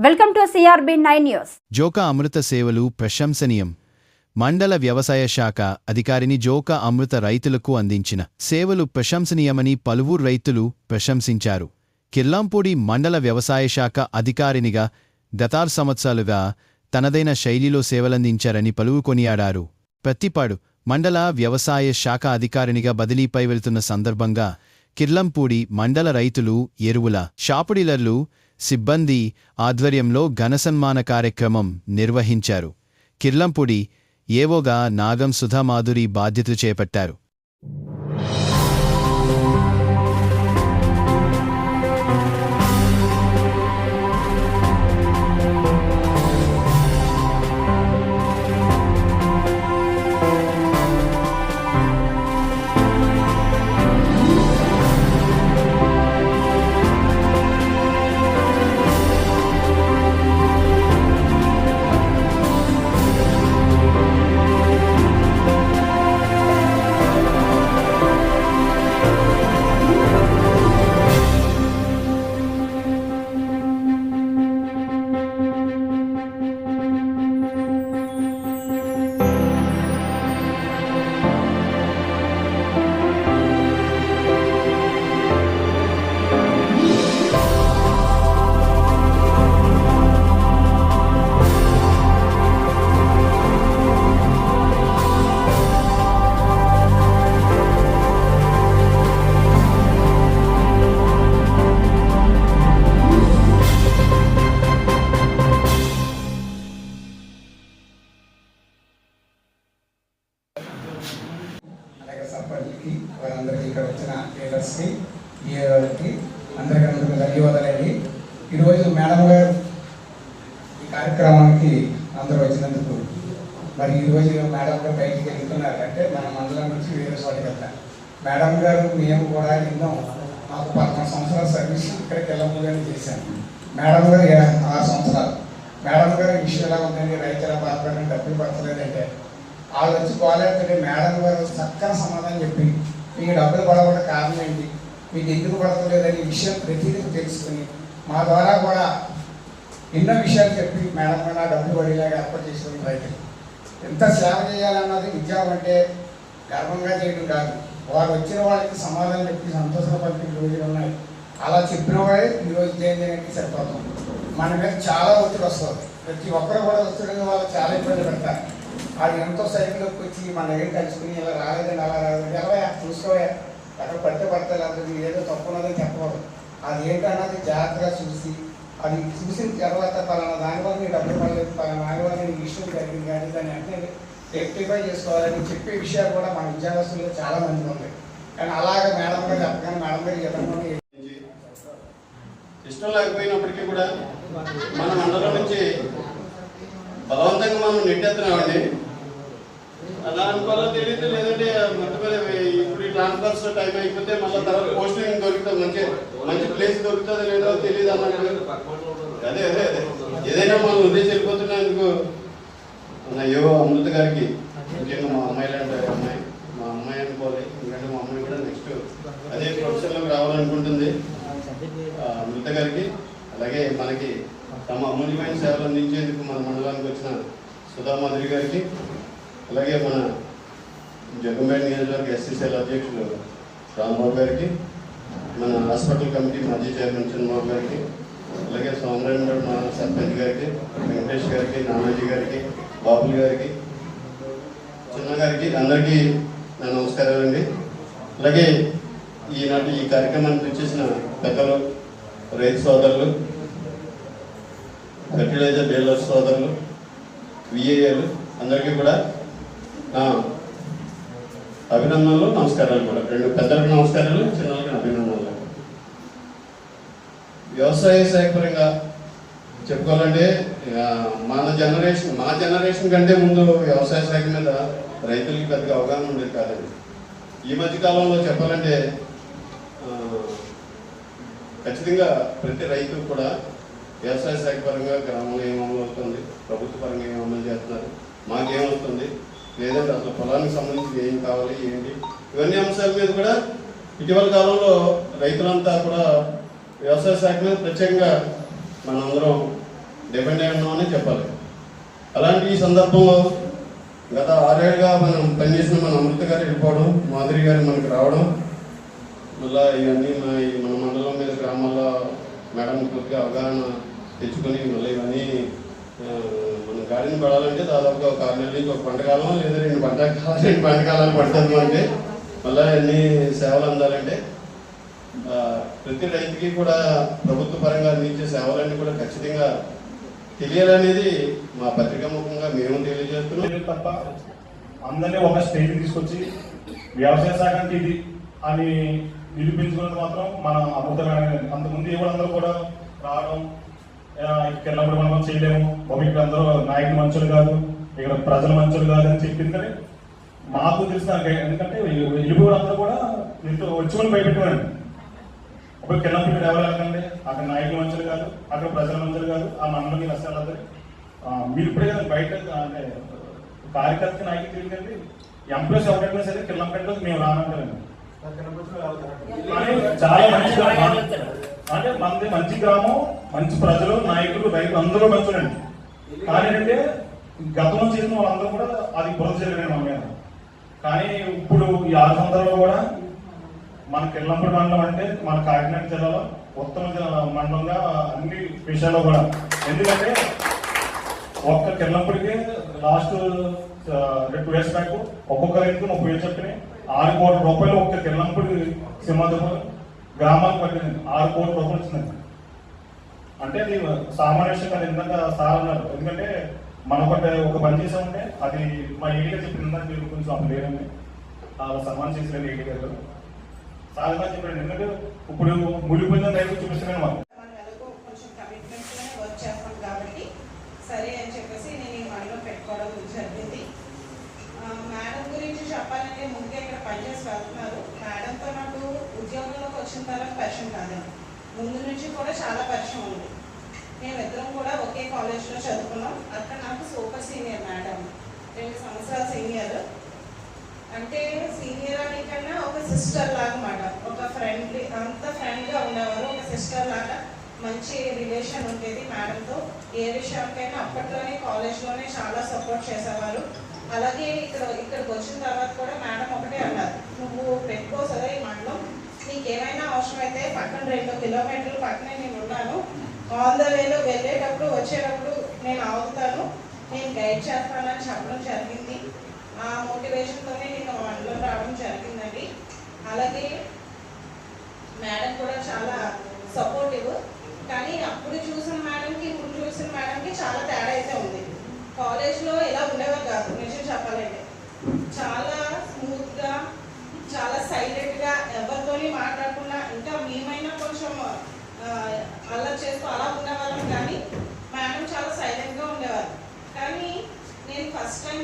Welcome to CRB nine news. జోకా అమృత సేవలు ప్రశంసనీయం. మండల వ్యవసాయ శాఖ అధికారిని జోకా అమృత రైతులకు అందించిన సేవలు ప్రశంసనీయమని పలువురు రైతులు ప్రశంసించారు. కిర్లాంపూడి మండల వ్యవసాయ శాఖ అధికారినిగా గతారు సంవత్సరాలుగా తనదైన శైలిలో సేవలందించారని పలువురు కొనియాడారు. ప్రతిపాడు మండల వ్యవసాయ శాఖ అధికారినిగా బదిలీపై వెళ్తున్న సందర్భంగా కిర్లంపూడి మండల రైతులు ఎరువుల షాపుడీలర్లు సిబ్బంది ఆధ్వర్యంలో ఘనసన్మాన కార్యక్రమం నిర్వహించారు. కిర్లంపూడి ఏవోగా నాగం సుధామాధురి బాధ్యతలు చేపట్టారు. ధన్యవాదాలండి. ఈరోజు మేడం గారు ఈ కార్యక్రమానికి అందరూ వచ్చినందుకు మరి ఈరోజు మేడం గారు బయటికి వెళ్తున్నారు అంటే మన మండలం నుంచి వేరే చోటికి వెళ్తారు. మేడం గారు మేము కూడా ఎన్నో మాకు పదకొండు సంవత్సరాల సర్వీస్ ఇక్కడికి వెళ్ళమని చేశాను మేడం గారు ఆరు సంవత్సరాలు. మేడం గారు ఇష్యూ విషయం ఎలా ఉందండి? రైతుల బాధపడిన డబ్బులు పడతలేదంటే వాళ్ళు వచ్చి కోలేకపోతే మేడం గారు చక్కని సమాధానం చెప్పి మీకు డబ్బులు పడకుండా కారణం ఏంటి? మీకు ఎందుకు పడతలేదని విషయం ప్రతిదీ తెలుసుకుని మా ద్వారా కూడా ఎన్నో విషయాలు చెప్పి మేడం గారు డబ్బులు పడేలాగా ఏర్పాటు చేసుకుని రైతులు ఎంత సేవ చేయాలన్నది ఉద్యోగం అంటే గర్వంగా చేయడం కాదు. వారు వచ్చిన వాళ్ళకి సమాధానం చెప్పి సంతోషం పలికిన రోజులు ఉన్నాయి. అలా చెప్పిన వాడే ఈ రోజు చేయడానికి సరిపోతుంది. మన మీద చాలా ఒత్తిడి వస్తుంది. ప్రతి ఒక్కరు కూడా వస్తుండగా వాళ్ళు చాలా ఇబ్బంది పెడతారు. అది ఎంతో సైకిల్లోకి వచ్చి మన దగ్గర కలుసుకుని ఇలా రాలేదండి అలా రాలేదండి ఎలా చూసుకోవా ఎక్కడ పడితే పడతాయి లేకపోతే ఏదో తప్పు ఉన్నదని చెప్పకూడదు. అది ఏంటన్నది జాగ్రత్తగా చూసి అది చూసిన తర్వాత పలానా దానివల్ల నీకు డబ్బులు పడలేదు పలానా దానివల్ల నీకు ఇష్టం జరిగింది కానీ దాన్ని అంటే రెక్టిఫై చేసుకోవాలని చెప్పే విషయాలు కూడా మన విద్యావస్తుల్లో చాలా మంది ఉన్నాయి కానీ అలాగే మేడం గారు చెప్పగానే మేడం గారు చెప్పకుండా ఇష్టం లేకపోయినప్పటికీ కూడా మన మండలం నుంచి బలవంతంగా మనం నెట్టేస్తున్నామండి అలా అనుకోవాలో తెలియదు లేదంటే మొత్తం ఇప్పుడు ఈ ట్రాన్స్ఫర్స్ టైం అయిపోతే మళ్ళీ తర్వాత పోస్టింగ్ దొరుకుతుంది మంచి మంచి ప్లేస్ దొరుకుతుందో లేదో తెలియదు అన్నట్టు. అదే అదే అదే. ఏదైనా మనం ఉద్దేశం వెళ్ళిపోతున్నందుకు మన యువ అమృత గారికి ముఖ్యంగా మా అమ్మాయి లాంటి అమ్మాయి మా అమ్మాయి అనుకోవాలి. ఎందుకంటే మా అమ్మాయి కూడా నెక్స్ట్ అదే ప్రొఫెషన్లోకి రావాలనుకుంటుంది. ఆ, అమృత గారికి అలాగే మనకి తమ అమూల్యమైన సేవలు అందించేందుకు మన మండలానికి వచ్చిన సుధామాధురి గారికి అలాగే మన జగన్మోహన్ నియోజకవర్గ ఎస్సీసీఎల్ అధ్యక్షులు రాంబాబు గారికి మన హాస్పిటల్ కమిటీ మాజీ చైర్మన్ చంద్రబాబు గారికి అలాగే సోమరాయణ మా సర్పంచ్ గారికి వెంకటేష్ గారికి నానాజీ గారికి బాబుల్ గారికి చిన్న గారికి అందరికీ నా నమస్కారాలు అండి. అలాగే ఈనాటి ఈ కార్యక్రమానికి వచ్చేసిన పెద్దలు రైతు సోదరులు ఫెర్టిలైజర్ డీలర్ సోదరులు విఏఏలు అందరికీ కూడా నా అభినందనలు నమస్కారాలు కూడా. రెండు పెద్దలకు నమస్కారాలు చిన్నలకి అభినందనలు. వ్యవసాయ శాఖ పరంగా చెప్పుకోవాలంటే మన జనరేషన్ మా జనరేషన్ కంటే ముందు వ్యవసాయ శాఖ మీద రైతులకి పెద్దగా అవగాహన ఉండేది కాదండి. ఈ మధ్య కాలంలో చెప్పాలంటే ఖచ్చితంగా ప్రతి రైతు కూడా వ్యవసాయ శాఖ పరంగా గ్రామంలో ఏం అమలు ప్రభుత్వ పరంగా ఏం అమలు చేస్తున్నారు మాకేమవుతుంది లేదంటే అసలు పొలానికి సంబంధించి ఏం కావాలి ఏంటి? ఇవన్నీ అంశాల మీద కూడా ఇటీవల కాలంలో రైతులంతా కూడా వ్యవసాయ శాఖ మీద ప్రత్యేకంగా మనందరం డిపెండ్ అయి ఉన్నామని చెప్పాలి. అలాంటి ఈ సందర్భంలో గత ఆరేళ్ళుగా మనం పనిచేసిన మన అమృత గారు వెళ్ళిపోవడం మాధురి గారు మనకి రావడం మళ్ళా ఇవన్నీ మన ఈ మన మండలం మీద గ్రామాల్లో మేడం కొద్దిగా అవగాహన తెచ్చుకొని మళ్ళీ ఇవన్నీ గాడిని పడాలంటే దాదాపుగా ఒక ఆరు నెలలకి ఒక పంటకాలం లేదా రెండు పంట రెండు పంటకాలాలు పడుతుంది అంటే మళ్ళీ అన్ని సేవలు అందాలంటే ప్రతి రైతుకి కూడా ప్రభుత్వ పరంగా అందించే సేవలన్నీ కూడా ఖచ్చితంగా తెలియాలనేది మా పత్రిక ముఖంగా మేము తెలియజేస్తున్నాం. తప్ప అందరినీ ఒక స్టేజ్ తీసుకొచ్చి వ్యవసాయ శాఖ అంటే ఇది అని నిరూపించుకున్నది మాత్రం మన అద్భుతమైన అంతకుముందు ఎవరందరూ కూడా రావడం ఇక్కడ మనం చేయలేము. ఇక్కడ అందరూ నాయకులు మంచులు కాదు ఇక్కడ ప్రజలు మంచులు కాదు అని చెప్పింది కానీ మాకు తెలిసిన ఎందుకంటే వెళ్ళిపోవడం అందరూ కూడా ఎంతో వచ్చి భయపెట్టేవాడిని ఒక కిందప్పుడు ఇక్కడ ఎవరు వెళ్ళకండి అక్కడ నాయకులు మంచులు కాదు అక్కడ ప్రజల మంచులు కాదు ఆ మండలం మీరు అసలు మీరు ఇప్పుడే కదా బయట అంటే కార్యకర్త నాయకులు తెలియదండి ఎంప్లాయీస్ ఎవరైనా సరే కిల్లంపేటలో మేము రానంటారండి. చాలా మంచి. అంటే మనది మంచి గ్రామం మంచి ప్రజలు నాయకులు రైతులు అందరూ మంచులండి కానీ అంటే గతంలో చేసిన వాళ్ళందరూ కూడా అది బురద జరిగిన మన మీద కానీ ఇప్పుడు ఈ ఆరు సంవత్సరాలు కూడా మన కిల్లంపూడి మండలం అంటే మన కాకినాడ జిల్లాలో ఉత్తమ మండలంగా అన్ని విషయాల్లో కూడా. ఎందుకంటే ఒక్క కిల్లంపూడికి లాస్ట్ టూ ఇయర్స్ బ్యాక్ ఒక్కొక్క రైతుకు ముప్పై వేలు చెప్పినాయి. ఆరు కోట్ల రూపాయలు ఒక్క కిల్లంపూడి సింహాద్రి గ్రామాలకు పట్టింది ఆరు కోట్ల రూపాయలు వచ్చిందండి అంటే అది సామాన్యంగా ఇందాక సార్ అన్నారు. ఎందుకంటే మనం ఒక ఒక పని చేసామంటే అది మా ఏడిగా చెప్పిన ఇందాక మీరు కొంచెం అప్పుడు లేదండి అలా సన్మానం చేసిన ఏరియా గారు. సార్ గారు చెప్పాడు ఎందుకంటే ఇప్పుడు ముడిపోయిన రైతు చూపిస్తున్నాను మనం సరే అని చెప్పేసి నేను ఈ మనలో పెట్టుకోవడం జరిగింది. మేడం గురించి చెప్పాలంటే ముందుగా ఇక్కడ పనిచేసి వెళ్తున్నారు. మేడంతో నాకు ఉద్యోగంలోకి వచ్చిన తర్వాత పరిచయం కాదండి. ముందు నుంచి కూడా చాలా పరిచయం ఉంది. మేమిద్దరం కూడా ఒకే కాలేజ్లో చదువుకున్నాం. అక్కడ నాకు సూపర్ సీనియర్ మేడం. రెండు సంవత్సరాల సీనియర్. అంటే సీనియర్ అనే కన్నా ఒక సిస్టర్ లాగా మాట ఒక ఫ్రెండ్లీ అంత ఫ్రెండ్గా ఉండేవారు. ఒక సిస్టర్ లాగా మంచి రిలేషన్ ఉండేది మేడంతో. ఏ విషయానికైనా అప్పట్లోనే కాలేజ్లోనే చాలా సపోర్ట్ చేసేవారు. అలాగే ఇక్కడ ఇక్కడికి వచ్చిన తర్వాత కూడా మేడం ఒకటే అన్నారు. నువ్వు పెట్టుకోసదా ఈ మండలం. నీకు ఏమైనా అవసరం అయితే పక్కన రెండు కిలోమీటర్లు పక్కనే నేను ఉన్నాను ఆన్ ద వేలో వెళ్ళేటప్పుడు వచ్చేటప్పుడు నేను ఆగుతాను. నేను గైడ్ చేస్తానని చెప్పడం జరిగింది. ఆ మోటివేషన్తోనే నేను అందులో రావడం జరిగిందండి. అలాగే మేడం కూడా చాలా సపోర్టివ్ కానీ అప్పుడు చూసిన మేడంకి ఇప్పుడు చూసిన మేడంకి చాలా తేడా అయితే ఉంది. కాలేజ్లో ఇలా ఉండేవారు కాదు నిజం చెప్పాలంటే. చాలా స్మూత్గా చాలా సైలెంట్గా ఎవరితోని మాట్లాడకుండా ఇంకా మేమైనా కొంచెం ఆ, అల్లరి చేస్తూ అలా ఉండేవాళ్ళం కానీ మేడం చాలా సైలెంట్గా ఉండేవారు. కానీ నేను first time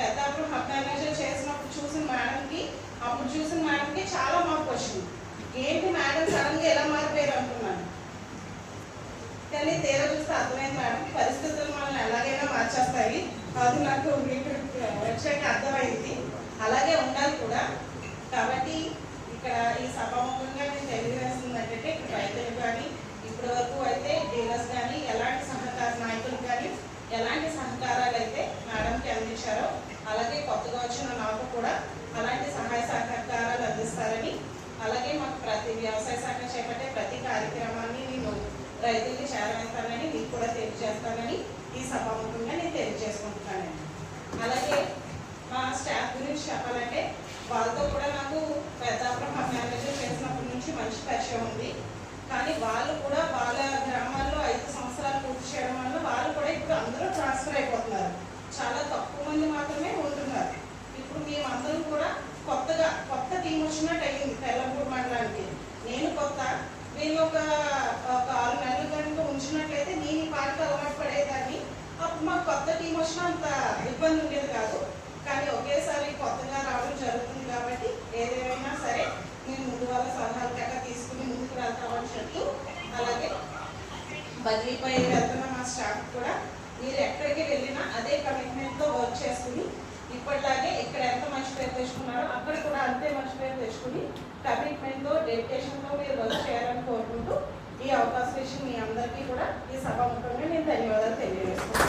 Peddapuram hub manager చేసినప్పుడు చూసిన మేడంకి అప్పుడు చూసిన మేడంకి చాలా మార్పు వచ్చింది. ఏంటి మేడం సడన్గా ఎలా మారిపోయారు అనుకున్నాను కానీ తీర చూస్తే అర్థమైంది మేడం పరిస్థితులు మనల్ని ఎలాగైనా మార్చేస్తాయి. అది నాకు మీకు వచ్చాక అర్థమైంది. అలాగే ఉండాలి కూడా. కాబట్టి ఇక్కడ ఈ సభాముఖంగా నేను తెలియజేస్తుంది ఏంటంటే ఇక్కడ రైతులు కానీ ఇప్పటి వరకు అయితే డీలర్స్ కానీ ఎలాంటి సహకార నాయకులు కానీ ఎలాంటి సహకారాలు అయితే మేడంకి అందించారో అలాగే కొత్తగా వచ్చిన నాకు కూడా అలాంటి సహాయ సహకారాలు అందిస్తారని అలాగే మాకు ప్రతి వ్యవసాయ శాఖ చేపట్టే ప్రతి కార్యక్రమాన్ని నేను రైతులకి చేరవేస్తానని మీకు కూడా తెలియజేస్తానని ఈ సభాముఖంగా నేను తెలియజేసుకుంటున్నానండి. అలాగే మా స్టాఫ్ గురించి చెప్పాలంటే వాళ్ళతో కూడా నాకు పెద్దాపురం మేనేజర్ చేసినప్పటి నుంచి మంచి పరిచయం ఉంది. కానీ వాళ్ళు కూడా వాళ్ళ గ్రామాల్లో ఐదు సంవత్సరాలు పూర్తి చేయడం వల్ల వాళ్ళు కూడా ఇప్పుడు అందరూ ట్రాన్స్ఫర్ అయిపోతున్నారు. చాలా తక్కువ మంది మాత్రమే ఉంటున్నారు. ఇప్పుడు మేమందరం కూడా కొత్తగా కొత్త టీం వచ్చినట్టు అయ్యింది తెల్లపూడి మండలానికి. నేను కొత్త నేను ఒక ఒక ఆరు నెలలు కనుక ఉంచినట్లయితే నేను ఈ పాటకు అలవాటు పడేదాన్ని. అప్పుడు మాకు కొత్త టీం వచ్చినా అంత ఇబ్బంది ఉండేది కాదు. కానీ ఒకేసారి కొత్తగా రావడం జరుగుతుంది కాబట్టి ఏదేమైనా సరే నేను ముందు వాళ్ళ సలహాలు గట్రా ముందుకు వెళ్తామని చెప్తూ అలాగే బదిలీపై వెళ్తున్న మా స్టాఫ్ కూడా మీరు ఎక్కడికి వెళ్ళినా అదే కమిట్మెంట్తో వర్క్ చేసుకుని ఇప్పటిలాగే ఇక్కడ ఎంత మంచి పేరు తెచ్చుకున్నారో అక్కడ కూడా అంతే మంచి పేరు తెచ్చుకుని కమిట్మెంట్తో డెడికేషన్తో మీరు వర్క్ చేయాలని కోరుకుంటూ ఈ అవకాశం మీ అందరికీ కూడా ఈ సభాముఖంగా నేను ధన్యవాదాలు తెలియజేస్తాను